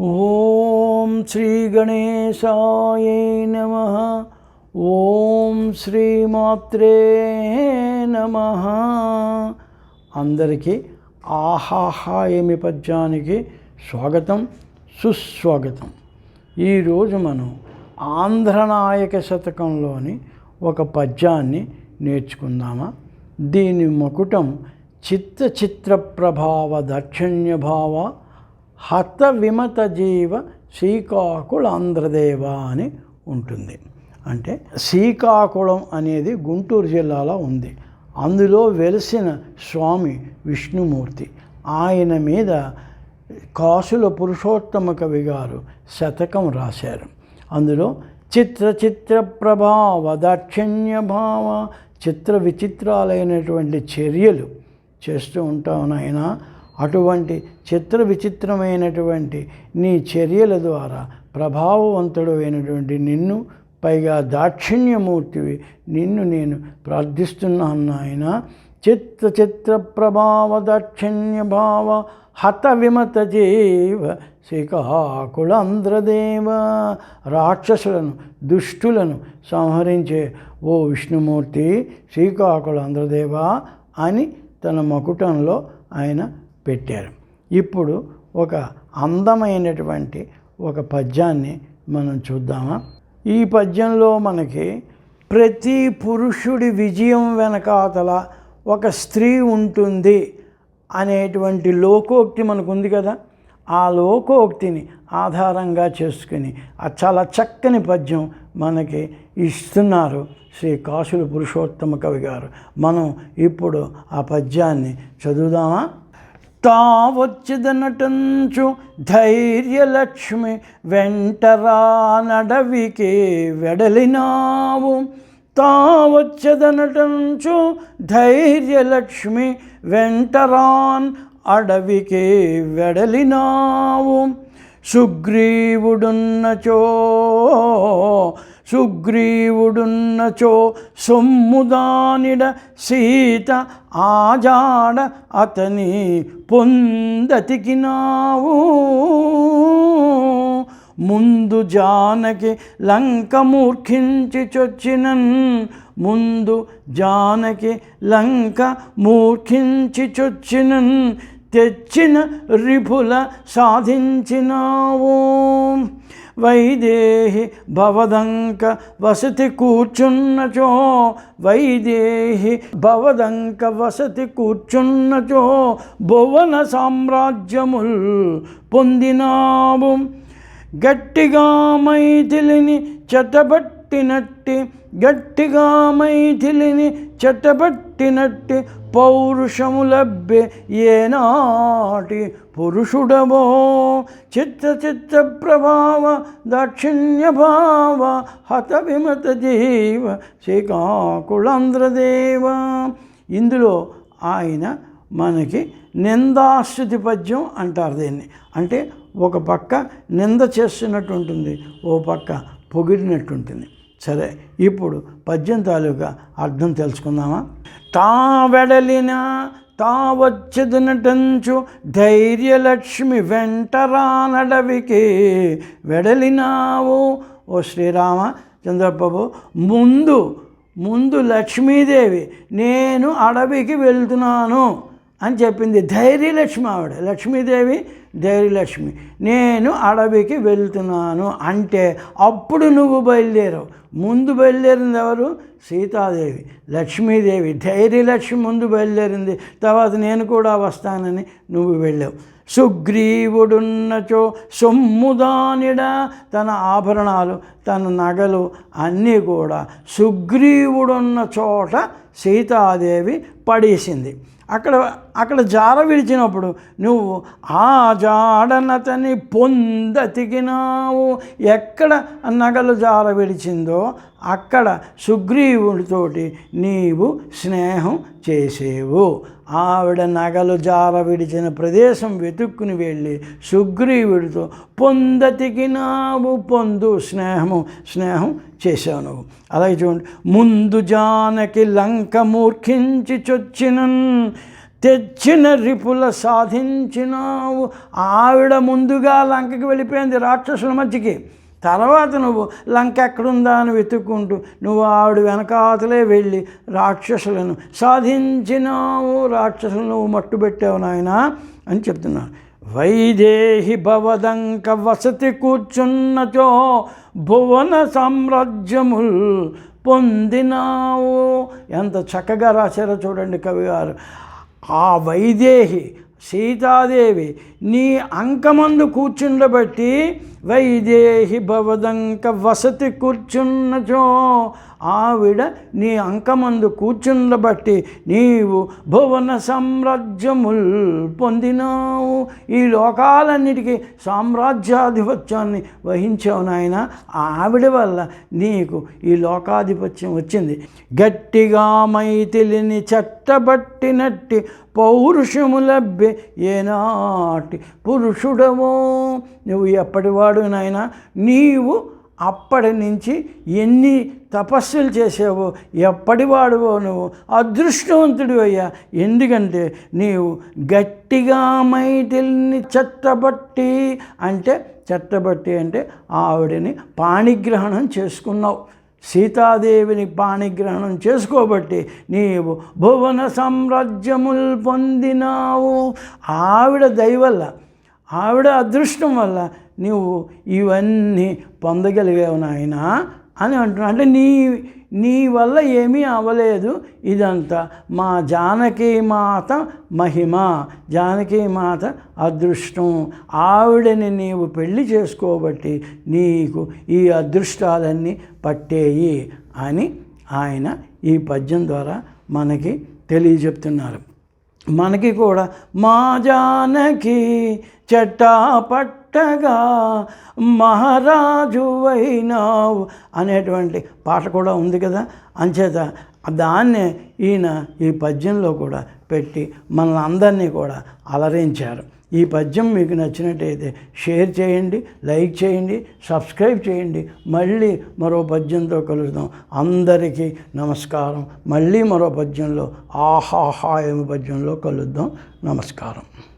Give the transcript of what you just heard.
ఓం శ్రీ గణేశాయ నమ. ఓం శ్రీమాత్రే నమ. అందరికీ ఆహాహా ఏమి పద్యానికి స్వాగతం సుస్వాగతం. ఈరోజు మనం ఆంధ్రనాయక శతకంలోని ఒక పద్యాన్ని నేర్చుకుందామా? దీని మకుటం చిత్త చిత్ర ప్రభావ దక్షిణ్య భావ హత విమత జీవ శ్రీకాకుళాంధ్రదేవ అని ఉంటుంది. అంటే శ్రీకాకుళం అనేది గుంటూరు జిల్లాలో ఉంది. అందులో వెలిసిన స్వామి విష్ణుమూర్తి. ఆయన మీద కాసుల పురుషోత్తమ కవి గారు శతకం రాశారు. అందులో చిత్ర చిత్ర ప్రభావ దాక్షిణ్య భావ చిత్ర విచిత్రాలైనటువంటి చర్యలు చేస్తూ ఉంటావు నాయన. అటువంటి చిత్ర విచిత్రమైనటువంటి నీ చర్యల ద్వారా ప్రభావవంతుడు అయినటువంటి నిన్ను పైగా దాక్షిణ్యమూర్తివి నిన్ను నేను ప్రార్థిస్తున్నాను నాయన. చిత్ర చిత్ర ప్రభావ దాక్షిణ్య భావ హత విమత జీవ శ్రీకాకుళంధ్రదేవ రాక్షసులను దుష్టులను సంహరించే ఓ విష్ణుమూర్తి శ్రీకాకుళంధ్రదేవ అని తన మకుటంలో ఆయన పెట్టారు. ఇప్పుడు ఒక అందమైనటువంటి ఒక పద్యాన్ని మనం చూద్దామా? ఈ పద్యంలో మనకి ప్రతి పురుషుడి విజయం వెనకాతల ఒక స్త్రీ ఉంటుంది అనేటువంటి లోకోక్తి మనకుంది కదా. ఆ లోకోక్తిని ఆధారంగా చేసుకుని ఆ చాలా చక్కని పద్యం మనకి ఇస్తున్నారు శ్రీ కాసుల పురుషోత్తమ కవి గారు. మనం ఇప్పుడు ఆ పద్యాన్ని చదువుదామా? తావచ్చిదనటంచు ధైర్యలక్ష్మి వెంటరా నడవికి వెడలినావు. తావచ్చదనటంచు ధైర్యలక్ష్మి వెంటరాన్ అడవికి వెడలినావు. సుగ్రీవుడున్నచో సుగ్రీవుడున్నచో సొమ్ముదానిడ సీత ఆజాడ అతని పొందతికినావు. ముందు జానకి లంక మూర్ఖించి చొచ్చినన్ ముందు జానకి లంక మూర్ఖించి చొచ్చినన్ తెచ్చిన రిపుల సాధించినావు. వైదేహి భవదంక వసతి కూర్చున్నచో వైదేహి భవదంక వసతి కూర్చున్నచో భువన సామ్రాజ్యముల్ పొందినావు. గట్టిగా మైథిలిని చటబట్టినట్టి గట్టిగా మైథిలిని చటబట్టినట్టి పౌరుషము లభ్య ఏనాటి పురుషుడవో? చిత్త చిత్త ప్రభావ దాక్షిణ్య భావ హత విమత జీవ శ్రీకాకుళాంధ్రదేవ. ఇందులో ఆయన మనకి నిందాశ్రుతి పద్యం అంటారు దీన్ని. అంటే ఒక పక్క నింద చేస్తున్నట్టు ఉంటుంది ఓ పక్క పొగిడినట్టుంటుంది. సరే ఇప్పుడు పద్యం తాలూకా అర్థం తెలుసుకుందామా? తా వెడలిన తా వచ్చదనటంచు ధైర్యలక్ష్మి వెంటరానడవికి వెడలినావు. ఓ శ్రీరామ చంద్రబాబు ముందు ముందు లక్ష్మీదేవి నేను అడవికి వెళ్తున్నాను. అని చెప్పింది. ధైర్యలక్ష్మి ఆవిడ. లక్ష్మీదేవి ధైర్యలక్ష్మి. నేను అడవికి వెళ్తున్నాను అంటే అప్పుడు నువ్వు బయలుదేరావు. ముందు బయలుదేరింది ఎవరు? సీతాదేవి. లక్ష్మీదేవి ధైర్యలక్ష్మి ముందు బయలుదేరింది. తర్వాత నేను కూడా వస్తానని నువ్వు వెళ్ళావు. సుగ్రీవుడున్నచో సొమ్ముదానిడ తన ఆభరణాలు తన నగలు అన్నీ కూడా సుగ్రీవుడున్న చోట సీతాదేవి పడేసింది. అక్కడ అక్కడ జార విడిచినప్పుడు నువ్వు ఆ జాడనతని పొందతికినావు ఎక్కడ నగలు జార విడిచిందో అక్కడ సుగ్రీవుడితోటి నీవు స్నేహం చేసేవు. ఆవిడ నగలు జార విడిచిన ప్రదేశం వెతుక్కుని వెళ్ళి సుగ్రీవుడితో పొందతికినావు పొందు స్నేహము స్నేహం చేశావు నువ్వు. అలాగే చూడండి ముందు జానకి లంక మూర్ఖించి చొచ్చినన్ తెచ్చిన రిపుల సాధించినావు. ఆవిడ ముందుగా లంకకి వెళ్ళిపోయింది రాక్షసుల మధ్యకి. తర్వాత నువ్వు లంక ఎక్కడుందా అని వెతుక్కుంటూ నువ్వు ఆవిడ వెనకాతలే వెళ్ళి రాక్షసులను సాధించినావు రాక్షసులను నువ్వు మట్టుబెట్టావు నాయన అని చెప్తున్నాను వైదేహి భవదంక వసతి కూర్చున్నచో భువన సామ్రాజ్యముల్ పొందినావు. ఎంత చక్కగా రాశారో చూడండి కవి గారు. ఆ వైదేహి సీతాదేవి నీ అంకమందు కూర్చుండబట్టి వైదేహి భవదంక వసతి కూర్చున్నచో. ఆవిడ నీ అంకమందు కూర్చుండబట్టి నీవు భువన సామ్రాజ్యముల్ పొందినావు. ఈ లోకాలన్నిటికీ సామ్రాజ్యాధిపత్యాన్ని వహించావు నాయన. ఆవిడ వల్ల నీకు ఈ లోకాధిపత్యం వచ్చింది. గట్టిగా మైథిలిని చట్టబట్టినట్టి పౌరుషము లభ్య ఏనాటి పురుషుడవో. నువ్వు ఎప్పటివాడు నాయన నీవు అప్పటి నుంచి ఎన్ని తపస్సులు చేసావో ఎప్పటివాడువో నువ్వు అదృష్టవంతుడు అయ్యా. ఎందుకంటే నీవు గట్టిగా మైటిల్ని చెట్టబట్టి అంటే చెట్టబట్టి అంటే ఆవిడని పాణిగ్రహణం చేసుకున్నావు. సీతాదేవిని పాణిగ్రహణం చేసుకోబట్టి నీవు భువన సామ్రాజ్యములు పొందినావు. ఆవిడ దయవల్ల ఆవిడ అదృష్టం వల్ల నువ్వు ఇవన్నీ పొందగలిగావు నాయన అని అంటున్నా అంటే నీ నీ వల్ల ఏమీ అవ్వలేదు. ఇదంతా మా జానకి మాత మహిమ జానకి మాత అదృష్టం. ఆవిడని నీవు పెళ్ళి చేసుకోబట్టి నీకు ఈ అదృష్టాలన్నీ పట్టేయి అని ఆయన ఈ పద్యం ద్వారా మనకి తెలియజెప్తున్నారు. మనకి కూడా మా జానకి చెట్టా పట్టగా మహారాజు అయినావు అనేటువంటి పాట కూడా ఉంది కదా. అంచేత దాన్నే ఈయన ఈ పద్యంలో కూడా పెట్టి మనల్ని అందరినీ కూడా అలరించారు. ఈ పద్యం మీకు నచ్చినట్టయితే షేర్ చేయండి లైక్ చేయండి సబ్స్క్రైబ్ చేయండి. మళ్ళీ మరో పద్యంతో కలుద్దాం. అందరికీ నమస్కారం. మళ్ళీ మరో పద్యంలో ఆహాహాయం పద్యంలో కలుద్దాం. నమస్కారం.